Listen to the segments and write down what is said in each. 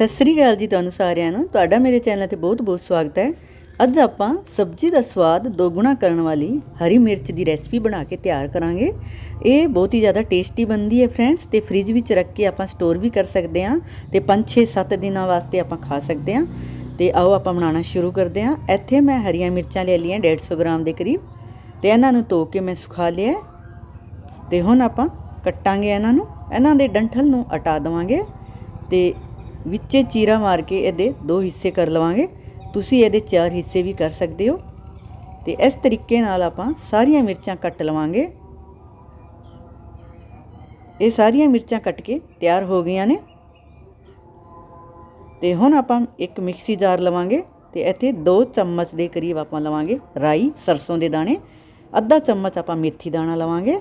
ਸਤਿ ਸ੍ਰੀ ਅਕਾਲ ਜੀ ਤੁਹਾਨੂੰ ਸਾਰਿਆਂ ਨੂੰ। ਤੁਹਾਡਾ ਮੇਰੇ ਚੈਨਲ ਤੇ ਬਹੁਤ-ਬਹੁਤ ਸਵਾਗਤ ਹੈ। ਅੱਜ ਆਪਾਂ ਸਬਜ਼ੀ ਦਾ ਸਵਾਦ ਦੋਗੁਣਾ ਕਰਨ ਵਾਲੀ ਹਰੀ ਮਿਰਚ ਦੀ ਰੈਸਪੀ ਬਣਾ ਕੇ ਤਿਆਰ ਕਰਾਂਗੇ। ਇਹ ਬਹੁਤ ਹੀ ਜ਼ਿਆਦਾ ਟੇਸਟੀ ਬਣਦੀ ਹੈ ਫਰੈਂਡਸ ਤੇ ਫ੍ਰਿਜ ਵਿੱਚ ਰੱਖ ਕੇ ਆਪਾਂ ਸਟੋਰ ਵੀ ਕਰ ਸਕਦੇ ਹਾਂ ਤੇ 5 6 7 ਦਿਨਾਂ ਵਾਸਤੇ ਆਪਾਂ ਖਾ ਸਕਦੇ ਹਾਂ। ਤੇ ਆਓ ਆਪਾਂ ਬਣਾਉਣਾ ਸ਼ੁਰੂ ਕਰਦੇ ਹਾਂ। ਇੱਥੇ ਮੈਂ ਹਰੀਆਂ ਮਿਰਚਾਂ ਲੈ ਲਈਆਂ 150 ਗ੍ਰਾਮ ਦੇ ਕਰੀਬ ਤੇ ਇਹਨਾਂ ਨੂੰ ਧੋ ਕੇ ਮੈਂ ਸੁਖਾ ਲਿਆ ਤੇ ਹੁਣ ਆਪਾਂ ਕੱਟਾਂਗੇ ਇਹਨਾਂ ਨੂੰ। ਇਹਨਾਂ ਦੇ ਡੰਠਲ ਨੂੰ ਹਟਾ ਦੇਵਾਂਗੇ ਤੇ ਵਿੱਚੇ ਚੀਰਾ ਮਾਰ ਕੇ ਇਹਦੇ ਦੋ ਹਿੱਸੇ ਕਰ ਲਵਾਂਗੇ। ਤੁਸੀਂ ਇਹਦੇ ਚਾਰ ਹਿੱਸੇ ਵੀ ਕਰ ਸਕਦੇ ਹੋ। ਤੇ ਇਸ ਤਰੀਕੇ ਨਾਲ ਆਪਾਂ ਸਾਰੀਆਂ ਮਿਰਚਾਂ ਕੱਟ ਲਵਾਂਗੇ। ਇਹ ਸਾਰੀਆਂ ਮਿਰਚਾਂ ਕੱਟ ਕੇ ਤਿਆਰ ਹੋ ਗਈਆਂ ਨੇ। ਤੇ ਹੁਣ ਆਪਾਂ ਇੱਕ ਮਿਕਸੀ ਜਾਰ ਲਵਾਂਗੇ ਤੇ ਇੱਥੇ 2 ਚਮਚ ਦੇ ਕਰੀਬ ਆਪਾਂ ਲਵਾਂਗੇ ਰਾਈ, ਸਰਸੋਂ ਦੇ ਦਾਣੇ। ਅੱਧਾ ਚਮਚ ਆਪਾਂ ਮੇਥੀ ਦਾਣਾ ਲਵਾਂਗੇ।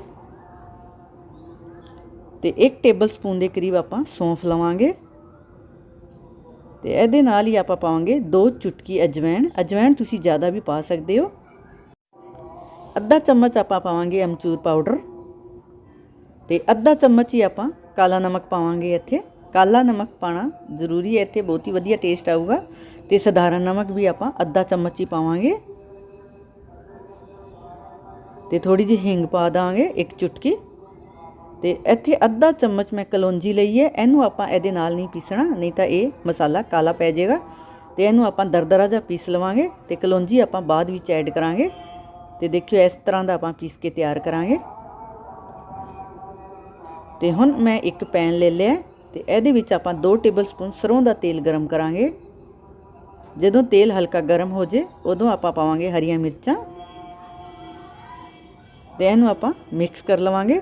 ਤੇ 1 ਟੇਬਲ ਸਪੂਨ ਦੇ ਕਰੀਬ ਆਪਾਂ ਸੌਂਫ ਲਵਾਂਗੇ। ਤੇ ਇਹਦੇ ਨਾਲ ਹੀ ਆਪਾਂ ਪਾਵਾਂਗੇ ਦੋ ਚੁਟਕੀ ਅਜਵਾਇਣ ਅਜਵਾਇਣ ਤੁਸੀਂ ਜ਼ਿਆਦਾ ਵੀ ਪਾ ਸਕਦੇ ਹੋ। ਅੱਧਾ ਚਮਚ ਆਪਾਂ ਪਾਵਾਂਗੇ ਅਮਚੂਰ ਪਾਊਡਰ। ਤੇ ਅੱਧਾ ਚਮਚ ਹੀ ਆਪਾਂ ਕਾਲਾ ਨਮਕ ਪਾਵਾਂਗੇ ਇੱਥੇ। ਕਾਲਾ ਨਮਕ ਪਾਣਾ ਜ਼ਰੂਰੀ ਹੈ, ਇੱਥੇ ਬਹੁਤ ਹੀ ਵਧੀਆ ਟੇਸਟ ਆਊਗਾ। ਤੇ ਸਧਾਰਨ ਨਮਕ ਵੀ ਆਪਾਂ ਅੱਧਾ ਚਮਚ ਹੀ ਪਾਵਾਂਗੇ। ਤੇ ਥੋੜੀ ਜਿਹੀ ਹਿੰਗ ਪਾ ਦਾਂਗੇ ਇੱਕ ਚੁਟਕੀ। ਤੇ ਇੱਥੇ ਅੱਧਾ ਚਮਚ ਮੈਂ ਕਲੌਂਜੀ ਲਈ ਹੈ, ਇਹਨੂੰ ਆਪਾਂ ਇਹਦੇ ਨਾਲ ਨਹੀਂ ਪੀਸਣਾ, ਨਹੀਂ ਤਾਂ ਇਹ ਮਸਾਲਾ ਕਾਲਾ ਪੈ ਜਾਏਗਾ ਤੇ ਇਹਨੂੰ ਆਪਾਂ ਦਰਦਰਾ ਜਿਹਾ ਪੀਸ ਲਵਾਂਗੇ ਤੇ ਕਲੌਂਜੀ ਆਪਾਂ ਬਾਅਦ ਵਿੱਚ ਐਡ ਕਰਾਂਗੇ ਤੇ ਦੇਖਿਓ ਇਸ ਤਰ੍ਹਾਂ ਦਾ ਆਪਾਂ ਪੀਸ ਕੇ ਤਿਆਰ ਕਰਾਂਗੇ। ਤੇ ਹੁਣ ਮੈਂ ਇੱਕ ਪੈਨ ਲੈ ਲਿਆ ਤੇ ਇਹਦੇ ਵਿੱਚ ਆਪਾਂ 2 ਟੇਬਲ ਸਪੂਨ ਸਰੋਂ ਦਾ ਤੇਲ ਗਰਮ ਕਰਾਂਗੇ। ਜਦੋਂ ਤੇਲ ਹਲਕਾ ਗਰਮ ਹੋ ਜੇ, ਉਦੋਂ ਆਪਾਂ ਪਾਵਾਂਗੇ ਹਰੀਆਂ ਮਿਰਚਾਂ। ਤੇ ਇਹਨੂੰ ਆਪਾਂ ਮਿਕਸ ਕਰ ਲਵਾਂਗੇ।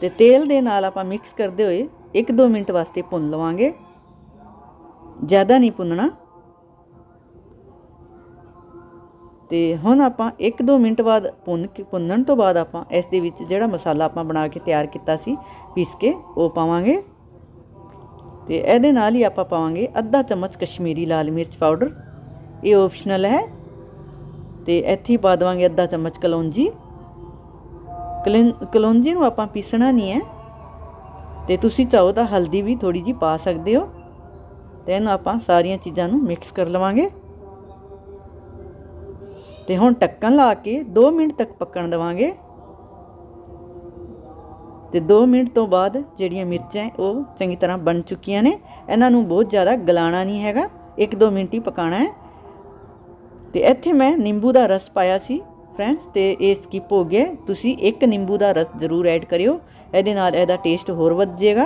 ਤੇ ਤੇਲ ਦੇ ਨਾਲ ਆਪਾਂ ਮਿਕਸ ਕਰਦੇ ਹੋਏ 1-2 ਮਿੰਟ ਵਾਸਤੇ ਭੁੰਨ ਲਵਾਂਗੇ। ਜ਼ਿਆਦਾ ਨਹੀਂ ਭੁੰਨਣਾ। ਤੇ ਹੁਣ ਆਪਾਂ 1-2 ਮਿੰਟ ਬਾਅਦ ਭੁੰਨ ਕੇ ਭੁੰਨਣ ਤੋਂ ਬਾਅਦ ਆਪਾਂ ਇਸ ਦੇ ਵਿੱਚ ਜਿਹੜਾ ਮਸਾਲਾ ਆਪਾਂ ਬਣਾ ਕੇ ਤਿਆਰ ਕੀਤਾ ਸੀ, ਪੀਸ ਕੇ, ਉਹ ਪਾਵਾਂਗੇ। ਤੇ ਇਹਦੇ ਨਾਲ ਹੀ ਆਪਾਂ ਪਾਵਾਂਗੇ ਅੱਧਾ ਚਮਚ ਕਸ਼ਮੀਰੀ ਲਾਲ ਮਿਰਚ ਪਾਊਡਰ। ਇਹ ਆਪਸ਼ਨਲ ਹੈ। ਤੇ ਇੱਥੇ ਹੀ ਪਾ ਦੇਵਾਂਗੇ ਅੱਧਾ ਚਮਚ ਕਲੌਂਜੀ। ਕਲੌਂਜੀ ਨੂੰ ਆਪਾਂ ਪੀਸਣਾ ਨਹੀਂ ਹੈ। ਤੇ ਤੁਸੀਂ ਚਾਹੋ ਤਾਂ ਹਲਦੀ ਵੀ ਥੋੜੀ ਜੀ ਪਾ ਸਕਦੇ ਹੋ। ਤੇ ਇਹਨੂੰ ਆਪਾਂ ਸਾਰੀਆਂ ਚੀਜ਼ਾਂ ਨੂੰ ਮਿਕਸ ਕਰ ਲਵਾਂਗੇ। ਤੇ ਹੁਣ ਟੱਕਣ ਲਾ ਕੇ 2 ਮਿੰਟ ਤੱਕ ਪੱਕਣ ਦਵਾਂਗੇ। ਤੇ 2 ਮਿੰਟ ਤੋਂ ਬਾਅਦ ਜਿਹੜੀਆਂ ਮਿਰਚਾਂ ਉਹ ਚੰਗੀ ਤਰ੍ਹਾਂ ਬਣ ਚੁੱਕੀਆਂ ਨੇ। ਇਹਨਾਂ ਨੂੰ ਬਹੁਤ ਜ਼ਿਆਦਾ ਗਲਾਣਾ ਨਹੀਂ ਹੈਗਾ। 1-2 ਮਿੰਟ ਹੀ ਪਕਾਣਾ ਹੈ। ਤੇ ਇੱਥੇ ਮੈਂ ਨਿੰਬੂ ਦਾ ਰਸ ਪਾਇਆ ਸੀ। ਫਰੈਂਡਸ ਤੇ ਇਹ ਸਕਿਪ ਹੋ ਗਿਆ। ਤੁਸੀਂ ਇੱਕ ਨਿੰਬੂ ਦਾ ਰਸ ਜ਼ਰੂਰ ਐਡ ਕਰਿਓ। ਇਹਦੇ ਨਾਲ ਇਹਦਾ ਟੇਸਟ ਹੋਰ ਵੱਧ ਜਾਏਗਾ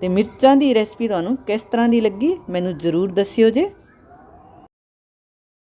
ਤੇ ਮਿਰਚਾਂ ਦੀ ਰੈਸਪੀ ਤੁਹਾਨੂੰ ਕਿਸ ਤਰ੍ਹਾਂ ਦੀ ਲੱਗੀ, ਮੈਨੂੰ ਜ਼ਰੂਰ ਦੱਸਿਓ ਜੇ।